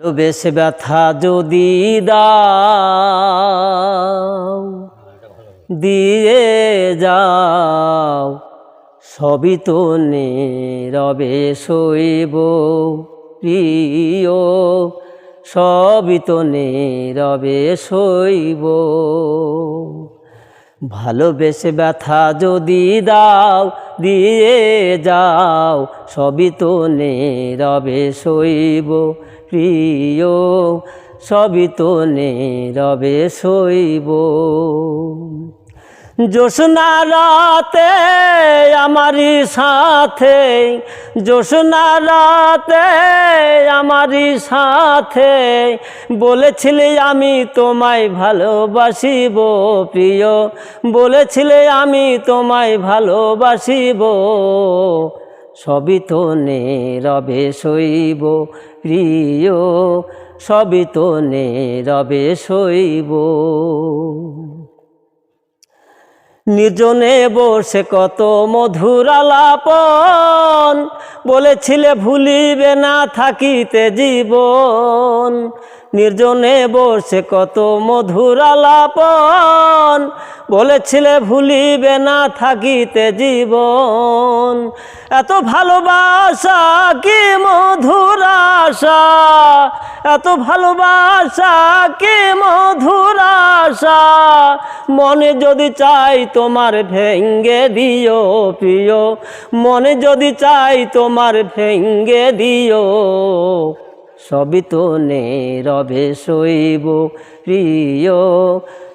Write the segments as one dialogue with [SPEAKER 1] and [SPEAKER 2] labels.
[SPEAKER 1] ভালোবেসে ব্যথা যদি দাও, দিয়ে যাও, সবই তো নীরবে শৈব প্রিয়, সবই তো নীরবে শৈব ভালোবেসে ব্যথা যদি দাও, দিয়ে যাও, সবই তো নীরবে শৈব প্রিয়, সবই তো নীরবে শৈব জোসনা রাতে আমারই সাথে, জোসনা রাতে আমারই সাথে। বলেছিলে আমি তোমায় ভালোবাসিব, প্রিয়। বলেছিলে আমি তোমায় ভালোবাসিব। সবই তো নীরবে শৈব প্রিয়। সবই তো নীরবে শৈব নির্জনে বসে কত মধুর আলাপন বলেছিলে ভুলিবে না থাকিতে জীবন। নির্জনে বসে কত মধুর আলাপন। বলেছিলে, ভুলিবে না থাকিতে জীবন। এত ভালোবাসা, কি মধুর আশা। এত ভালোবাসা, কি মধুর আশা। মনে যদি চাই তোমার ভেঙ্গে দিও প্রিয়। মনে যদি চাই তোমার ভেঙ্গে দিও। সবই তো নীরবে শৈব প্রিয়,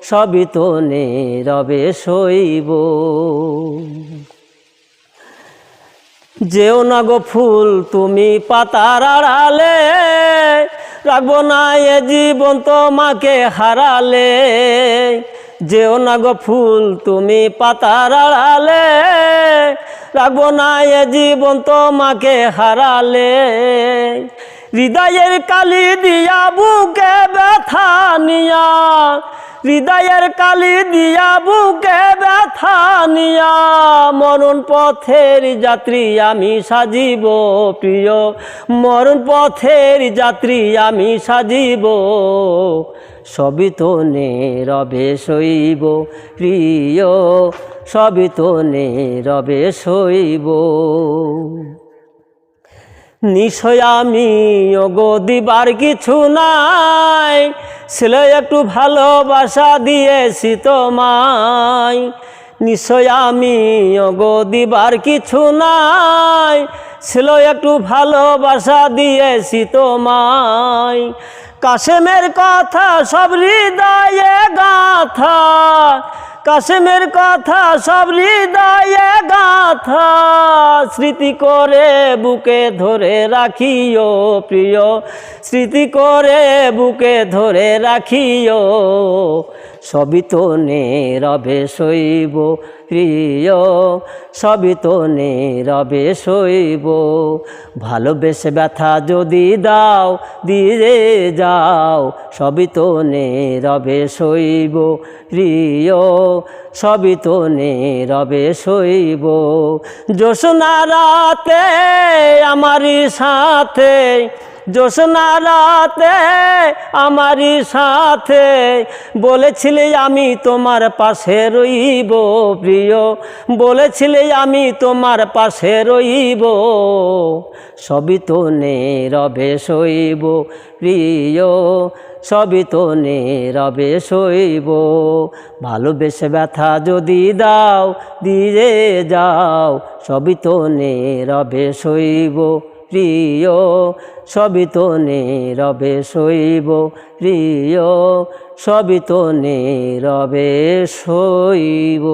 [SPEAKER 1] সবই তো নীরবে শৈব যেও না গো ফুল, তুমি পাতার আড়ালে, রাখব না এ জীবন তোমাকে হারালে। যেও না গো ফুল, তুমি পাতার আড়ালে, রাখব না এ জীবন তোমাকে হারালে। হৃদয়ের কালি দিয়া বুকে ব্যথা নিয়া। হৃদয়ের কালি দিয়া বুকে ব্যথা নিয়া। মরণ পথের যাত্রী আমি সাজিব প্রিয়। মরণ পথের যাত্রী আমি সাজিব। সবই তো নীরবে শৈব প্রিয়। সবই তো নীরবে শৈব নিশ্চয় আমি ওগো দিবার কিছু নাই। ছেলে একটু ভালোবাসা দিয়েছি তোমায়। নিশ্চয় আমি ওগো দিবার কিছু নাই। ছিল একটু ভালোবাসা দিয়েছি তোমায়। কাশেমের কথা সব হৃদয়ে গাথা। কাশেমের কথা সব হৃদয়ে গাথা। স্মৃতি করে বুকে ধরে রাখিও প্রিয়। স্মৃতি করে বুকে ধরে রাখিও। সবই তো নীরবে শৈব প্রিয়, সবই তো নীরবে শৈব ভালোবেসে ব্যথা যদি দাও, দিয়ে যাও, সবই তো নীরবে শৈব প্রিয়, সবই তো নীরবে শৈব জোসনা রাতে আমারই সাথে জোসনা রাতে আমারই সাথে বলেছিলে আমি তোমার পাশে রইব প্রিয়। বলেছিলে আমি তোমার পাশে রইব। সবই তো নীরবে শৈব প্রিয়। সবই তো নীরবে শৈব ভালোবেসে ব্যথা যদি দাও, দিয়ে যাও। সবই তো নীরবে শৈব প্রিয় সবই তো নীরবে শৈব প্রিয় সবই তো নীরবে শৈব